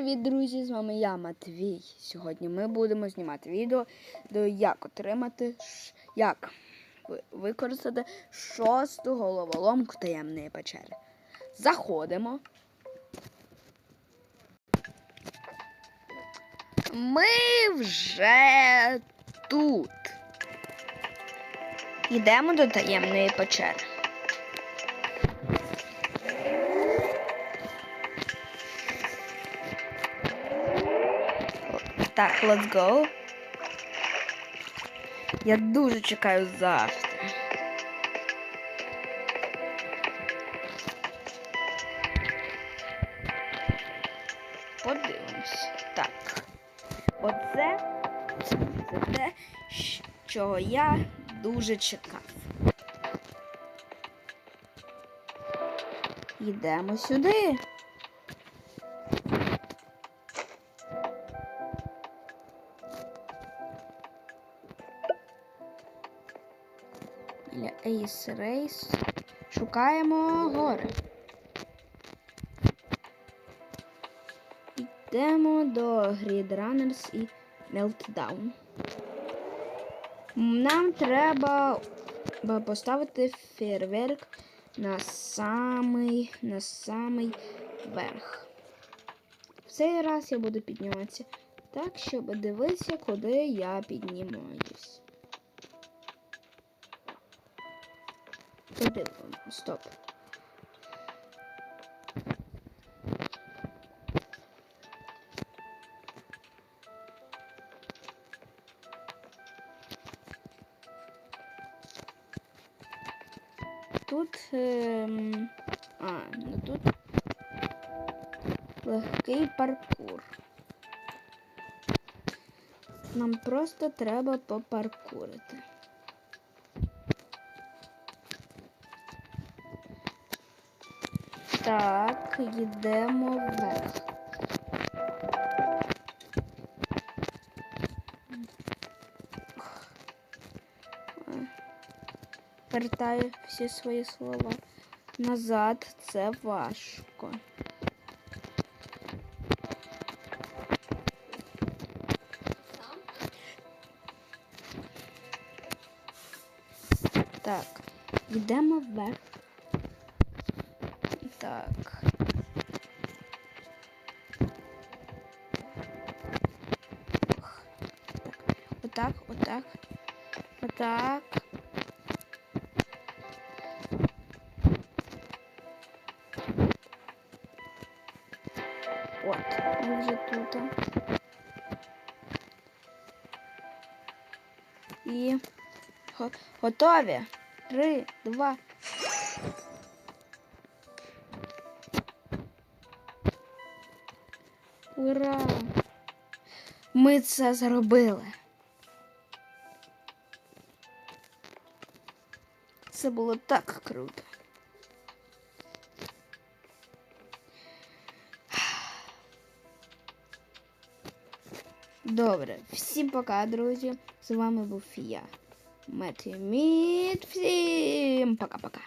Привіт, друзі! З вами я, Матвій. Сьогодні ми будемо знімати відео, до як отримати, як використати шосту головоломку таємної печери. Заходимо. Ми вже тут. Йдемо до таємної печери. Так, let's go. Я дуже чекаю завжди. Подивимось. Так. Оце це те, чого я дуже чекав. Йдемо сюди. Для Ace Race. Шукаємо гори. Йдемо до Grid Runners і Meltdown. Нам треба поставити фейерверк на самий, на самий верх. В цей раз я буду підніматися так, щоб дивитися, куди я піднімаюсь. Подивимо. Стоп. Тут. Ем... А, ну тут легкий паркур. Нам просто треба попаркурити. Так, йдемо вверх. Вертаю всі свої слова. Назад це важко. Так, йдемо вверх. Так. Так, отак, отак, отак. От, ми вже тут. І го- готові. Три, два. Ура! Ми це зробили. Це було так круто. Добре, всім пока, друзі. З вами був я. Меті Міт. Всім пока-пока.